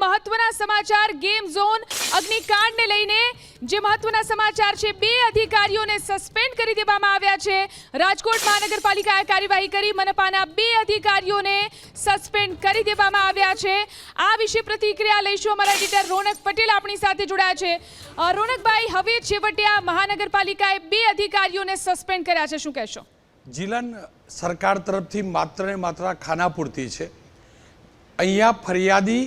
મહત્વના સમાચાર game zone અગ્નિકાંડને લઈને. જે મહત્વના સમાચાર છે, બે અધિકારીઓને સસ્પેન્ડ કરી દેવામાં આવ્યા છે. રાજકોટ મહાનગરપાલિકાએ કાર્યવાહી કરી, મનપાના બે અધિકારીઓને સસ્પેન્ડ કરી દેવામાં આવ્યા છે. આ વિશે પ્રતિક્રિયા લઈશું અમારા એડિટર રોનક પટેલ આપણી સાથે જોડાયા છે. રોનકભાઈ, હવે છેવટે આ મહાનગરપાલિકાએ બે અધિકારીઓને સસ્પેન્ડ કર્યા છે, શું કહેશો? જીલન સરકાર તરફથી માત્ર ને માત્ર પૂરતી છે. અહીંયા ફરિયાદી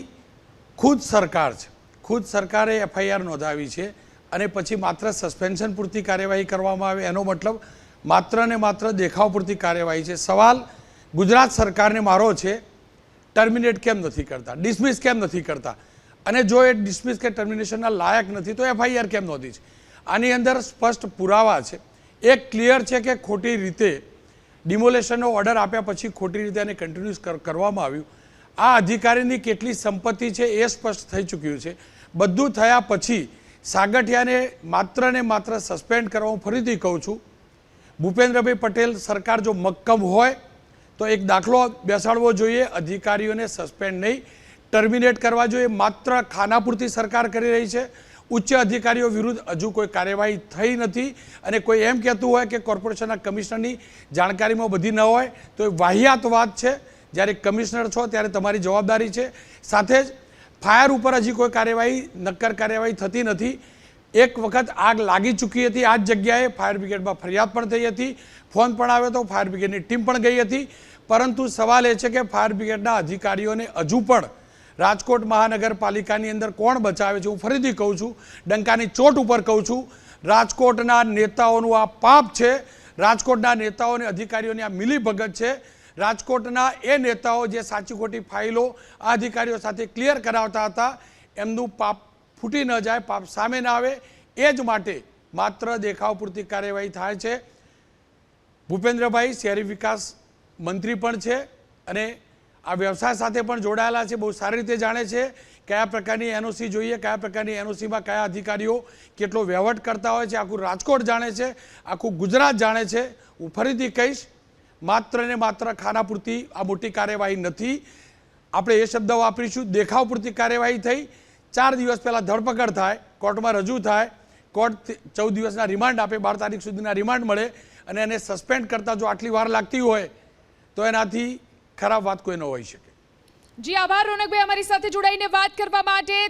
ખુદ સરકાર છે. ખુદ સરકારે એફઆઈઆર નોંધાવી છે અને પછી માત્ર સસ્પેન્શન પૂરતી કાર્યવાહી કરવામાં આવે એનો મતલબ માત્ર ને માત્ર દેખાવ પૂરતી કાર્યવાહી છે. સવાલ ગુજરાત સરકારને મારો છે ટર્મિનેટ કેમ નથી કરતા? ડિસમિસ કેમ નથી કરતા? અને જો એ ડિસમિસ કે ટર્મિનેશનના લાયક નથી, તો એફઆઈઆર કેમ નોંધી છે? આની અંદર સ્પષ્ટ પુરાવા છે. એક ક્લિયર છે કે ખોટી રીતે ડિમોલેશનનો ઓર્ડર આપ્યા પછી ખોટી રીતે એને કન્ટિન્યુઅસ કરવામાં આવ્યું. આ અધિકારીની કેટલી સંપત્તિ છે એ સ્પષ્ટ થઈ ચૂક્યું છે. બધું થયા પછી સાગઠિયાને માત્ર ને માત્ર સસ્પેન્ડ કરવા હું ફરીથી કહું છું. ભૂપેન્દ્રભાઈ પટેલ સરકાર જો મક્કમ હોય, તો એક દાખલો બેસાડવો જોઈએ. અધિકારીઓને સસ્પેન્ડ નહીં. ટર્મિનેટ કરવા જોઈએ. માત્ર ખાનાપૂરતી સરકાર કરી રહી છે. ઉચ્ચ અધિકારીઓ વિરુદ્ધ હજુ કોઈ કાર્યવાહી થઈ નથી અને કોઈ એમ કહેતું હોય કે કોર્પોરેશનના કમિશનરની જાણકારીમાં બધી ન હોય, તો એ વાહિયાત વાત છે. જ્યારે કમિશનર છો ત્યારે તમારી જવાબદારી છે. સાથે જ ફાયર ઉપર હજી કોઈ કાર્યવાહી, નક્કર કાર્યવાહી થતી નથી. એક વખત આગ લાગી ચૂકી હતી. આ જ જગ્યાએ ફાયર બ્રિગેડમાં ફરિયાદ પણ થઈ હતી. ફોન પણ આવ્યો હતો ફાયર બ્રિગેડની ટીમ પણ ગઈ હતી. પરંતુ સવાલ એ છે કે ફાયર બ્રિગેડના અધિકારીઓને હજુ પણ રાજકોટ મહાનગરપાલિકાની અંદર કોણ બચાવે છે? હું ફરીથી કહું છું, ડંકાની ચોટ ઉપર કહું છું, રાજકોટના નેતાઓનું આ પાપ છે. રાજકોટના નેતાઓને અધિકારીઓની આ મિલીભગત છે. રાજકોટના એ નેતાઓ જે સાચી ખોટી ફાઇલો આ અધિકારીઓ સાથે ક્લિયર કરાવતા હતા, એમનું પાપ ફૂટી ન જાય, પાપ સામે ના આવે, એ જ માટે માત્ર દેખાવ પૂરતી કાર્યવાહી થાય છે. ભૂપેન્દ્રભાઈ શહેરી વિકાસ મંત્રી પણ છે અને આ વ્યવસાય સાથે પણ જોડાયેલા છે, બહુ સારી રીતે જાણે છે કયા પ્રકારની એનઓસી જોઈએ, કયા પ્રકારની એનઓસીમાં કયા અધિકારીઓ કેટલો વહીવટ કરતા હોય છે, આખું રાજકોટ જાણે છે, આખું ગુજરાત જાણે છે. હું ફરીથી કહીશ માત્ર ને માત્ર ખાના પૂરતી આ મોટી કાર્યવાહી નથી. આપણે એ શબ્દ વાપરીશું, દેખાવ પૂરતી કાર્યવાહી થઈ. ચાર દિવસ પહેલાં ધરપકડ થાય, કોર્ટમાં રજૂ થાય. કોર્ટ ચૌદ દિવસના રિમાન્ડ આપે, બાર તારીખ સુધીના રિમાન્ડ મળે અને એને સસ્પેન્ડ કરતાં જો આટલી વાર લાગતી હોય, તો એનાથી ખરાબ વાત કોઈ ન હોઈ શકે. જી આભાર, રોનકભાઈ અમારી સાથે જોડાઈને વાત કરવા માટે.